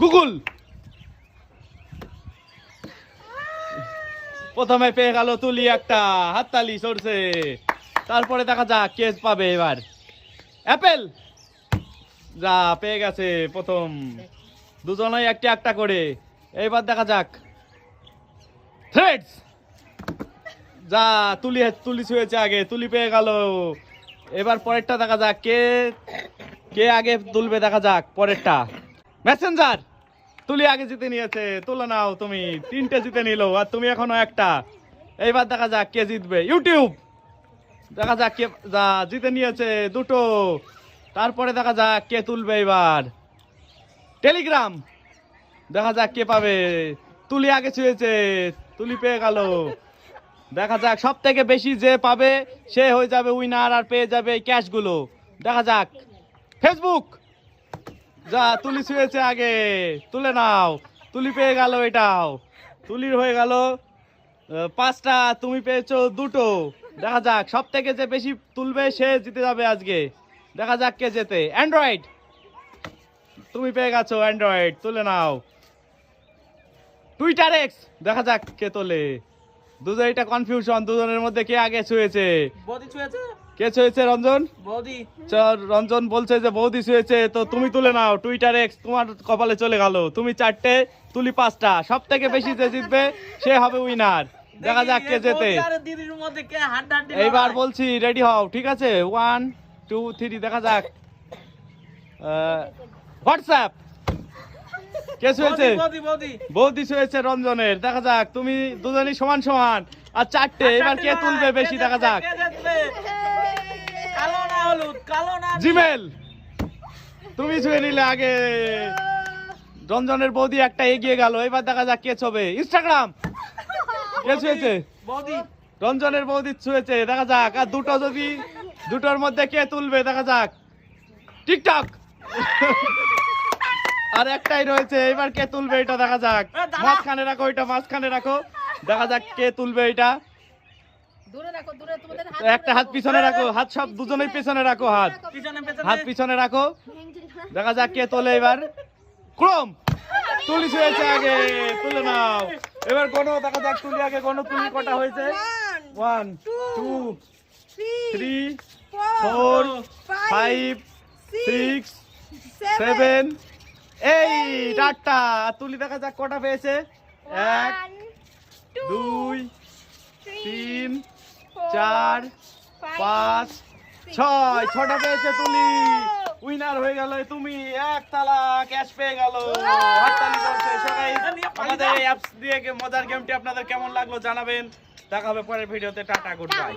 Google. প্রথমে পেয়ে গেল তুলি একটা, হাততালি সরছে। তারপরে দেখা যাক কেস পাবে এবার। অ্যাপেল। যা পেয়ে গেছে প্রথম। দুজনেই একটা একটা করে। এইবার দেখা যাক। থ্রেডস যা তুলি তুলি ছুঁয়েছে আগে, তুলি পেয়ে গেল। এবার পরেরটা দেখা যাক কে কে আগে তুলবে দেখা যাক পরেরটা। মেসেঞ্জার তুলি আগে জিতে নিয়েছে। তুলে নাও তুমি। তিনটে জিতে নিল আর তুমি এখনও একটা। এইবার দেখা যাক কে জিতবে। ইউটিউব দেখা যাক কে যা জিতে নিয়েছে দুটো। তারপরে দেখা যাক কে তুলবে এবার টেলিগ্রাম দেখা যাক কে পাবে। তুলি আগে ছুঁয়েছে, তুলি পেয়ে গেল। দেখা যাক সব থেকে বেশি যে পাবে, সে হয়ে যাবে উইনার আর পেয়ে যাবে এই ক্যাশগুলো দেখা যাক। ফেসবুক যা, তুলি ছুঁয়েছে আগে। তুলে নাও। তুলি পেয়ে গেল এটাও। তুলির হয়ে গেল পাঁচটা, তুমি পেয়েছ দুটো। দেখা যাক সব থেকে যে বেশি তুলবে সে জিতে যাবে আজকে। দেখা যাক কে যেতে অ্যান্ড্রয়েড তুমি পেয়ে গেছো অ্যান্ড্রয়েড তুলে নাও। টুইটার এক্স দেখা যাক কে তোলে। দুজনটা কনফিউশন দুজনের মধ্যে কে আগে ছুঁয়েছে। ছুঁয়েছে? কে ছুঁয়েছে রঞ্জন? বৌদি। রঞ্জন বলছে যে বৌদি ছুঁয়েছে তো তুমি তুলে নাও। টুইটার এক্স তোমার কপালে চলে গেল। তুমি চারটে তুলি পাঁচটা। সব থেকে বেশি যে জিতবে সে হবে উইনার দেখা যাক কে হাড্ডাহাড্ডি এইবার বলছি রেডি হও ঠিক আছে? ওয়ান টু থ্রি দেখা যাক। হোয়াটসঅ্যাপ কে ছুঁয়েছে? বৌদি ছুঁয়েছে রঞ্জনের। দেখা যাক তুমি দুজনই সমান সমান। আর চারটে এবার কে তুলবে বেশি দেখা যাক। হলুদ কালো না জিমেল তুমি ছুঁয়ে নিলে আগে। রঞ্জনের বৌদি একটা এগিয়ে গেল এবার দেখা যাক কে ছবে। ইনস্টাগ্রাম কে ছুঁয়েছে? বৌদি। রঞ্জনের বৌদি ছুঁয়েছে দেখা যাক। আর দুটো যদি দুটোর মধ্যে কে তুলবে দেখা যাক। টিকটক। আর একটাই রয়েছে এবার কে তুলবে এটা দেখা যাক। মাঝখানে রাখো এটা মাঝখানে রাখো। দেখা যাক কে তুলবে এটা দূরে রাখো দূরে তোমাদের হাত একটা হাত পিছনে রাখো হাত সব দুজনের পিছনে রাখো হাত। হাত পিছনে রাখো। দেখা যাক কে তোলে এবার। ক্রম তুলি হয়েছে আগে তুলে নাও। এবার কোন দেখা যাক তুলি আগে কোন তুলি কটা হয়েছে। One two three four five six seven এই চারটা তুলি দেখা যাক কটা পেয়েছে। এক দুই চার, পাঁচ, ছয়। ছটা পেয়েছে তুমি উইনার হয়ে গেল তুমি। এক তালা ক্যাশ পেয়ে গেল। করছে আমাদের এই অ্যাপস দিয়ে মজার গেমটি আপনাদের কেমন লাগল জানাবেন। দেখা হবে পরের ভিডিওতে টাটা গুড বাই